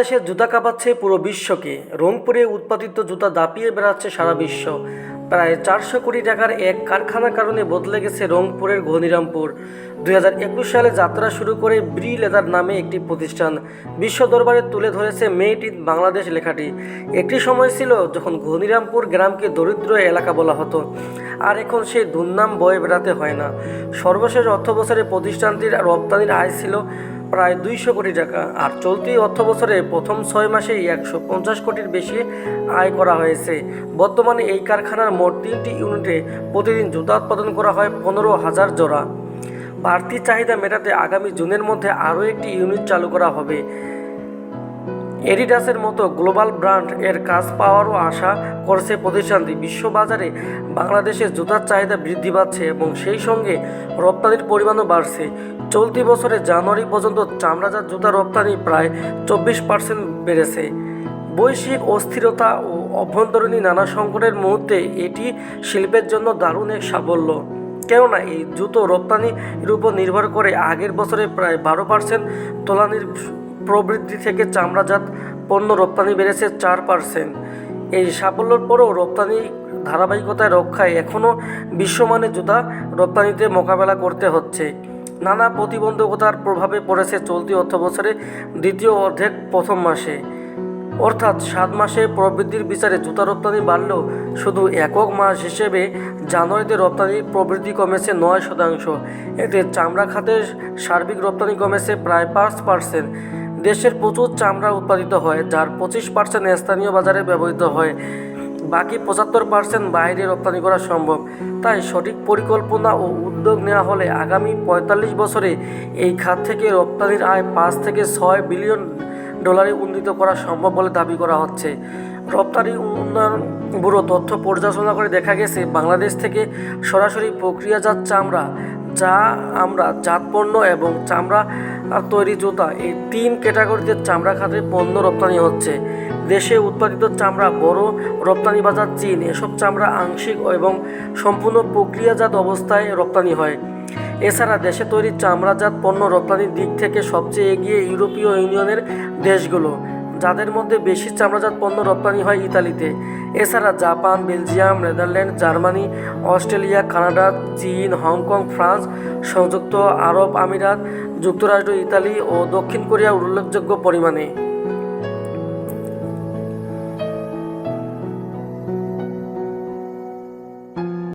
বাংলাদেশের জুতা কাঁপাচ্ছে পুরো বিশ্বকে। রংপুরে উৎপাদিত জুতা দাপিয়ে বেড়াচ্ছে সারা বিশ্ব। প্রায় চারশো কোটি টাকার এক কারখানার কারণে বদলে গেছে রংপুরের ঘনিরামপুর। দুই হাজার একুশ সালে যাত্রা শুরু করে ব্রি লেদার নামে একটি প্রতিষ্ঠান বিশ্ব দরবারে তুলে ধরেছে মেড ইন বাংলাদেশ লেখাটি। একটি সময় ছিল যখন ঘনিরামপুর গ্রামকে দরিদ্র এলাকা বলা হতো। আর এখন সেই দুর্নাম বয়ে বেড়াতে হয় না। সর্বশেষ অর্থ বছরে প্রতিষ্ঠানটির রপ্তানির আয় ছিল প্রায় দুইশো কোটি টাকা। আর চলতি অর্থ বছরে প্রথম ছয় মাসেই একশো পঞ্চাশ কোটির বেশি আয় করা হয়েছে। বর্তমানে এই কারখানার মোট তিনটি ইউনিটে প্রতিদিন জুতা উৎপাদন করা হয় পনেরো হাজার জোড়া। বাড়তি চাহিদা মেটাতে আগামী জুনের মধ্যে আরও একটি ইউনিট চালু করা হবে। এডিডাসের মতো গ্লোবাল ব্র্যান্ড এর কাজ পাওয়ারও আশা করছে প্রতিষ্ঠানটি। বিশ্ববাজারে বাংলাদেশের জুতার চাহিদা বৃদ্ধি পাচ্ছে এবং সেই সঙ্গে রপ্তানির পরিমাণও বাড়ছে। চলতি বছরে জানুয়ারি পর্যন্ত চামড়াজাত জুতা রপ্তানি প্রায় চব্বিশ পার্সেন্ট বেড়েছে। বৈশ্বিক অস্থিরতা ও অভ্যন্তরীণ নানা সংকটের মুহূর্তে এটি শিল্পের জন্য দারুণ এক সাফল্য। কেননা, এই জুতো রপ্তানির উপর নির্ভর করে আগের বছরে প্রায় বারো পার্সেন্ট তোলানির প্রবৃদ্ধি থেকে চামড়াজাত পণ্য রপ্তানি বেড়েছে চার পার্সেন্ট এই সাফল্যের পরও রপ্তানি ধারাবাহিকতায় রক্ষায় এখনও বিশ্বমানের জুতা রপ্তানিতে মোকাবেলা করতে হচ্ছে। নানা প্রতিবন্ধকতার প্রভাবে পড়েছে চলতি অর্থবছরে দ্বিতীয় অর্ধেক প্রথম মাসে। অর্থাৎ সাত মাসে প্রবৃদ্ধির বিচারে জুতা রপ্তানি বাড়লেও শুধু একক মাস হিসেবে জানুয়ারিতে রপ্তানির প্রবৃদ্ধি কমেছে নয় শতাংশ। এতে চামড়া খাতের সার্বিক রপ্তানি কমেছে প্রায় পাঁচ পার্সেন্ট দেশের প্রচুর চামড়া উৎপাদিত হয়, যার পঁচিশ পার্সেন্ট স্থানীয় বাজারে ব্যবহৃত হয়। বাকি পঁচাত্তর পার্সেন্ট বাইরে রপ্তানি করা সম্ভব। তাই সঠিক পরিকল্পনা ও উদ্যোগ নেওয়া হলে আগামী পঁয়তাল্লিশ বছরে এই খাত থেকে রপ্তানির আয় পাঁচ থেকে ছয় বিলিয়ন ডলারে উন্নীত করা সম্ভব বলে দাবি করা হচ্ছে। রপ্তানি উন্নয়ন ব্যুরো তথ্য পর্যালোচনা করে দেখা গেছে, বাংলাদেশ থেকে সরাসরি প্রক্রিয়াজাত চামড়া যা আমরা জাত পণ্য এবং চামড়া তৈরি জুতা। এই তিন ক্যাটাগরিতে চামড়া খাতে পণ্য রপ্তানি হচ্ছে। দেশে উৎপাদিত চামড়া, বড় রপ্তানি বাজার, চীন। এসব চামড়া আংশিক এবং সম্পূর্ণ প্রক্রিয়াজাত অবস্থায় রপ্তানি হয়। এছাড়া দেশে তৈরি চামড়াজাত পণ্য রপ্তানির দিক থেকে সবচেয়ে এগিয়ে ইউরোপীয় ইউনিয়নের দেশগুলো। যাদের মধ্যে বেশি চামড়াজাত পণ্য রপ্তানি হয় ইতালিতে। এছাড়া Japan, Belgium, Netherland, Germany, Australia, Canada, চীন, হংকং, ফ্রান্স, সংযুক্ত আরব আমিরাত, যুক্তরাষ্ট্র, ইতালি ও দক্ষিণ কোরিয়া উল্লেখযোগ্য পরিমাণে।